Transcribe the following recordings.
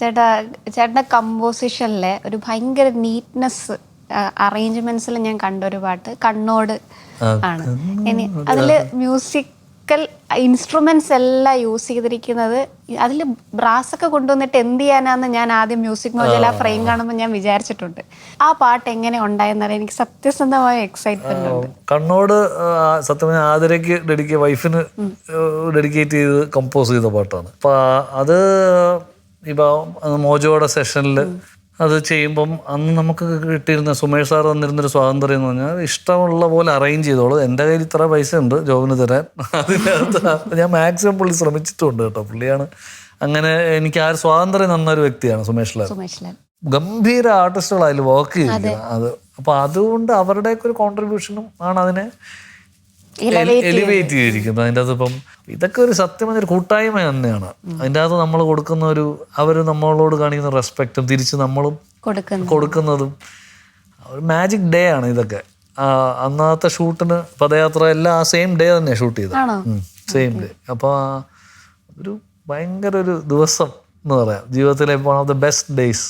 ചേട്ടാ ചേട്ടന്റെ കമ്പോസിഷനിലെ ഒരു ഭയങ്കര നീറ്റ്നെസ് അറേഞ്ച്മെന്റ്സിൽ ഞാൻ കണ്ട ഒരു പാട്ട് കണ്ണോട് ആണ്. ഇനി അതിൽ മ്യൂസിക്കൽ ഇൻസ്ട്രുമെന്റ്സ് എല്ലാം യൂസ് ചെയ്തിരിക്കുന്നത് അതിൽ ബ്രാസ് ഒക്കെ കൊണ്ടുവന്നിട്ട് എന്ത് ചെയ്യാനാന്ന് ഞാൻ ആദ്യം മ്യൂസിക് മോജല ആ ഫ്രെയിം കാണുമ്പോൾ ഞാൻ വിചാരിച്ചിട്ടുണ്ട്. ആ പാട്ട് എങ്ങനെ ഉണ്ടായെന്നറിയാൻ എനിക്ക് സത്യസന്ധമായ എക്സൈറ്റ്മെന്റ് ഉണ്ട്. കണ്ണോട് സത്യം ആദരക്ക് ആതിരയ്ക്ക് ഡെഡിക്കേ വൈഫിന് ഡെഡിക്കേറ്റ് ചെയ്ത് കമ്പോസ് ചെയ്ത പാട്ടാണ്. അപ്പൊ അത് ഇപ്പൊ മോജോയുടെ സെഷനിൽ അത് ചെയ്യുമ്പം അന്ന് നമുക്ക് കിട്ടിയിരുന്ന സുമേഷ് സാർ തന്നിരുന്നൊരു സ്വാതന്ത്ര്യം എന്ന് പറഞ്ഞാൽ ഇഷ്ടമുള്ള പോലെ അറേഞ്ച് ചെയ്തോളൂ. എന്റെ കയ്യിൽ ഇത്ര പൈസ ഉണ്ട് ജോബിന് തരാൻ. അതിനകത്ത് ഞാൻ മാക്സിമം പുള്ളി ശ്രമിച്ചിട്ടുണ്ട് കേട്ടോ. പുള്ളിയാണ് അങ്ങനെ എനിക്ക് ആ ഒരു സ്വാതന്ത്ര്യം തന്നൊരു വ്യക്തിയാണ് സുമേഷ് ലാൽ. ഗംഭീര ആർട്ടിസ്റ്റുകൾ അതിൽ വർക്ക് ചെയ്തിരിക്കുന്നത്. അത്. അപ്പൊ അതുകൊണ്ട് അവരുടെയൊക്കെ ഒരു കോൺട്രിബ്യൂഷനും ആണ് അതിനെ എലിവേറ്റ് ചെയ്തിരിക്കുന്നത് അതിന്റെ അകത്ത് ഇപ്പം ഇതൊക്കെ ഒരു സത്യം ഒരു കൂട്ടായ്മ തന്നെയാണ്. അതിന്റെ അകത്ത് നമ്മൾ കൊടുക്കുന്ന ഒരു അവർ നമ്മളോട് കാണിക്കുന്ന റെസ്പെക്റ്റും തിരിച്ച് നമ്മളും കൊടുക്കുന്നു കൊടുക്കുന്നതും. ഒരു മാജിക് ഡേ ആണ് ഇതൊക്കെ. അന്നാത്തെ ഷൂട്ടിന് പദയാത്ര എല്ലാം ആ സെയിം ഡേ തന്നെ ഷൂട്ട് ചെയ്തത്. സെയിം ഡേ അപ്പോൾ ഒരു ഭയങ്കര ഒരു ദിവസം എന്ന് പറയാം. ജീവിതത്തിലെ one of the best days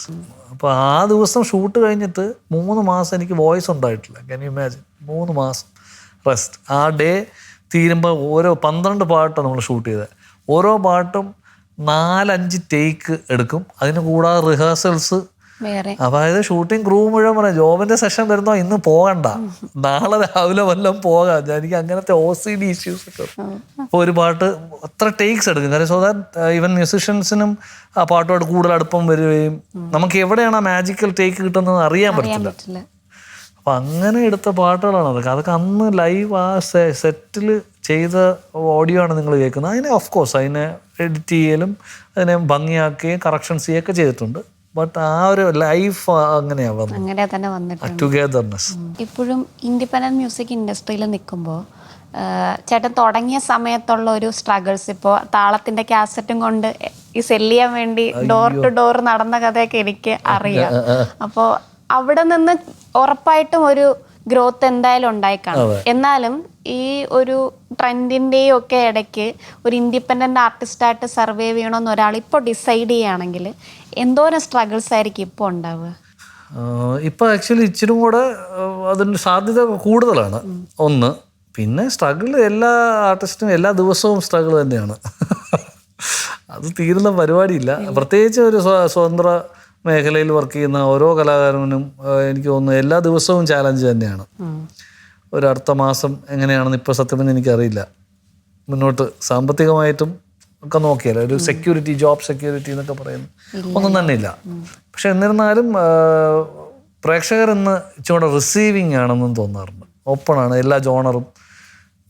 അപ്പോൾ ആ ദിവസം ഷൂട്ട് കഴിഞ്ഞിട്ട് മൂന്ന് മാസം എനിക്ക് വോയിസ് ഉണ്ടായിട്ടില്ല. കൻ യു ഇമാജിൻ മൂന്ന് മാസം. റെസ്റ്റ് ആ ഡേ തീരുമ്പോൾ ഓരോ പന്ത്രണ്ട് പാട്ടാണ് നമ്മൾ ഷൂട്ട് ചെയ്തത് ഓരോ പാട്ടും നാലഞ്ച് ടേക്ക് എടുക്കും. അതിന് കൂടാതെ റിഹേഴ്സൽസ് അതായത് ഷൂട്ടിംഗ് ക്രൂ മുഴുവൻ പറയാം ജോബിന്റെ സെഷൻ വരുന്നോ? ഇന്ന് പോകണ്ട. നാളെ രാവിലെ വല്ലതും പോകാം. എനിക്ക് അങ്ങനത്തെ ഒ സി ഡി ഇഷ്യൂസ് ഒക്കെ അപ്പോൾ ഒരു പാട്ട് അത്ര ടേക്സ് എടുക്കും. കാര്യം സോ ദാറ്റ് ഈവൻ മ്യൂസിഷ്യൻസിനും ആ പാട്ടുമായിട്ട് കൂടുതൽ അടുപ്പം വരികയും നമുക്ക് എവിടെയാണ് ആ മാജിക്കൽ ടേക്ക് കിട്ടുന്നത് അറിയാൻ പറ്റില്ല. അപ്പൊ അങ്ങനെ എടുത്ത പാട്ടുകളാണ് അതൊക്കെ. അതൊക്കെ അന്ന് ലൈവ് ആ സെറ്റിൽ ചെയ്ത ഓഡിയോ ആണ് നിങ്ങൾ കേൾക്കുന്നത്. അതിനെ ഓഫ് കോഴ്സ് അതിനെ എഡിറ്റ് ചെയ്യലും അതിനെ ഭംഗിയാക്കുകയും കറക്ഷൻസ് ചെയ്യുകയൊക്കെ ചെയ്തിട്ടുണ്ട്. ബട്ട് ആ ഒരു ലൈഫ് അങ്ങനെയാണ് വന്നത്. അങ്ങനെ തന്നെ വന്നിട്ടുണ്ട്. ടുഗെദർനെസ് ഇപ്പോഴും ഇൻഡിപെൻഡന്റ് മ്യൂസിക് ഇൻഡസ്ട്രിയിൽ നിൽക്കുമ്പോൾ ചേട്ടൻ തുടങ്ങിയ സമയത്തുള്ള ഒരു സ്ട്രഗിൾസ് ഇപ്പോൾ താളത്തിന്റെ കാസറ്റും കൊണ്ട് ഈ സെല്ല് ചെയ്യാൻ വേണ്ടി ഡോർ ടു ഡോർ നടന്ന കഥയൊക്കെ എനിക്ക് അറിയാം. അപ്പോൾ അവിടെ നിന്ന് ഉറപ്പായിട്ടും ഒരു ഗ്രോത്ത് എന്തായാലും ഉണ്ടായി കാണും എന്നാലും ഈ ഒരു ട്രെൻഡിന്റെയും ഒക്കെ ഇടയ്ക്ക് ഒരു ഇൻഡിപെൻഡന്റ് ആർട്ടിസ്റ്റായിട്ട് സർവൈവ് ചെയ്യണമെന്ന് ഒരാൾ ഇപ്പോൾ ഡിസൈഡ് ചെയ്യുകയാണെങ്കിൽ എന്തോരം സ്ട്രഗിൾസ് ആയിരിക്കും ഇപ്പോൾ ഉണ്ടാവുക? ഇപ്പൊ ആക്ച്വലി ഇച്ചിരി കൂടെ അതിന് സാധ്യത കൂടുതലാണ്. ഒന്ന് പിന്നെ സ്ട്രഗിൾ എല്ലാ ആർട്ടിസ്റ്റും എല്ലാ ദിവസവും സ്ട്രഗിൾ തന്നെയാണ്. അത് തീരുന്ന പരിപാടിയില്ല. പ്രത്യേകിച്ച് ഒരു സ്വ- സ്വതന്ത്ര മേഖലയിൽ വർക്ക് ചെയ്യുന്ന ഓരോ കലാകാരനും എനിക്ക് തോന്നുന്നു എല്ലാ ദിവസവും ചാലഞ്ച് തന്നെയാണ്. ഒരു അടുത്ത മാസം എങ്ങനെയാണെന്ന് ഇപ്പോൾ സത്യമെന്ന് എനിക്കറിയില്ല. മുന്നോട്ട് സാമ്പത്തികമായിട്ടും ഒക്കെ നോക്കിയാൽ ഒരു സെക്യൂരിറ്റി ജോബ് സെക്യൂരിറ്റി എന്നൊക്കെ പറയുന്നു ഒന്നും തന്നെ ഇല്ല പക്ഷെ എന്നിരുന്നാലും പ്രേക്ഷകർ ഇന്ന് ഇച്ചിരി റിസീവിങ് ആണെന്നും തോന്നാറുണ്ട്. ഓപ്പണാണ് എല്ലാ ജോണറും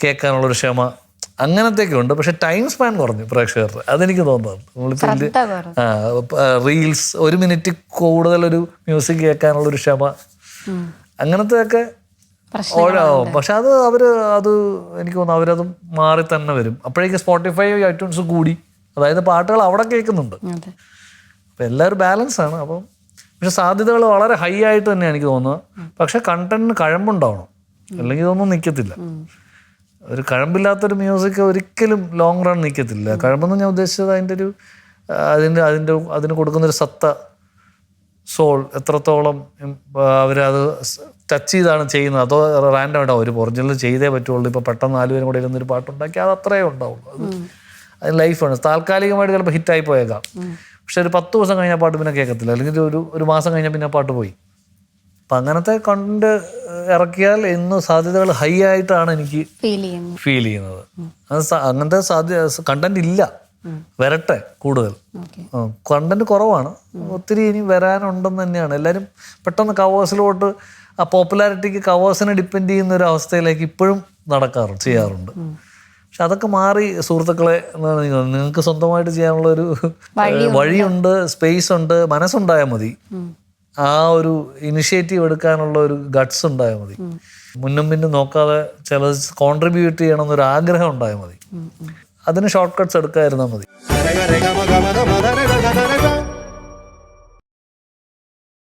കേൾക്കാനുള്ളൊരു ക്ഷമ അങ്ങനത്തെയൊക്കെ ഉണ്ട് പക്ഷെ ടൈം സ്പാൻ കുറഞ്ഞു പ്രേക്ഷകർ അതെനിക്ക് തോന്നുന്നു നമ്മളിപ്പോൾ ഇതിൽ ശ്രദ്ധ റീൽസ് ഒരു മിനിറ്റ് കൂടുതൽ ഒരു മ്യൂസിക് കേൾക്കാനുള്ളൊരു ക്ഷമ. അങ്ങനത്തെയൊക്കെ ഓഴാവും പക്ഷെ അത് അവർ അത് എനിക്ക് തോന്നുന്നു അവരത് മാറി തന്നെ വരും. അപ്പോഴേക്ക് സ്പോട്ടിഫൈ ഐറ്റൂൺസ് കൂടി. അതായത് പാട്ടുകൾ അവിടെ കേൾക്കുന്നുണ്ട്. അപ്പം എല്ലാവരും ബാലൻസ് ആണ്. അപ്പം പക്ഷെ സാധ്യതകൾ വളരെ ഹൈ ആയിട്ട് തന്നെ എനിക്ക് തോന്നുന്നത്. പക്ഷെ കണ്ടന്റിന് കഴമ്പുണ്ടാവണം. അല്ലെങ്കിൽ ഇതൊന്നും നിൽക്കത്തില്ല ഒരു കഴമ്പില്ലാത്തൊരു മ്യൂസിക് ഒരിക്കലും ലോങ് റൺ നിൽക്കത്തില്ല കഴമ്പെന്ന് ഞാൻ ഉദ്ദേശിച്ചത് അതിന്റെ ഒരു അതിന്റെ അതിന്റെ അതിന് കൊടുക്കുന്നൊരു സത്ത സോൾ എത്രത്തോളം അവരത് ടച്ച് ചെയ്താണ് ചെയ്യുന്നത്. അതോ റാൻഡം ഉണ്ടാവും ഒരു ഒറിജിനൽ ചെയ്തേ പറ്റുള്ളൂ. ഇപ്പോൾ പെട്ടെന്ന് നാലുപേരും കൂടെ ഇരുന്നൊരു പാട്ടുണ്ടാക്കി അത് അത്രേ ഉണ്ടാവുള്ളൂ. അത് അത് ലൈഫാണ് താൽക്കാലികമായിട്ട് ചിലപ്പോൾ ഹിറ്റായി പോയേക്കാം. പക്ഷെ ഒരു പത്ത് ദിവസം കഴിഞ്ഞാൽ പാട്ട് പിന്നെ കേൾക്കത്തില്ല അല്ലെങ്കിൽ ഒരു ഒരു മാസം കഴിഞ്ഞാൽ പിന്നെ പാട്ട് പോയി. അപ്പം അങ്ങനത്തെ കണ്ട് ഇറക്കിയാൽ ഇന്ന് സാധ്യതകൾ ഹൈ ആയിട്ടാണ് എനിക്ക് ഫീൽ ചെയ്യുന്നത്. അങ്ങനത്തെ സാധ്യ കണ്ടന്റ് ഇല്ല. വരട്ടെ കൂടുതൽ. കണ്ടന്റ് കുറവാണ്. ഒത്തിരി ഇനി വരാനുണ്ടെന്ന് തന്നെയാണ്. എല്ലാവരും പെട്ടെന്ന് കവേഴ്സിലോട്ട് ആ പോപ്പുലാരിറ്റിക്ക് കവേഴ്സിനെ ഡിപ്പെൻഡ് ചെയ്യുന്ന ഒരു അവസ്ഥയിലേക്ക് ഇപ്പോഴും നടക്കാറുണ്ട് ചെയ്യാറുണ്ട്. പക്ഷെ അതൊക്കെ മാറി സുഹൃത്തുക്കളെ എന്നാണ് നിങ്ങൾക്ക് സ്വന്തമായിട്ട് ചെയ്യാനുള്ള ഒരു വഴിയുണ്ട് സ്പേസ് ഉണ്ട് മനസ്സുണ്ടായാൽ മതി. ആ ഒരു ഇനിഷ്യേറ്റീവ് എടുക്കാനുള്ള ഒരു ഗട്ട്സ് ഉണ്ടായാൽ മതി. മുന്നും പിന്നും നോക്കാതെ ചില കോൺട്രിബ്യൂട്ട് ചെയ്യണം എന്നൊരു ആഗ്രഹം ഉണ്ടായാൽ മതി. അതിന് ഷോർട്ട് കട്ട്സ് എടുക്കാതിരുന്നാൽ മതി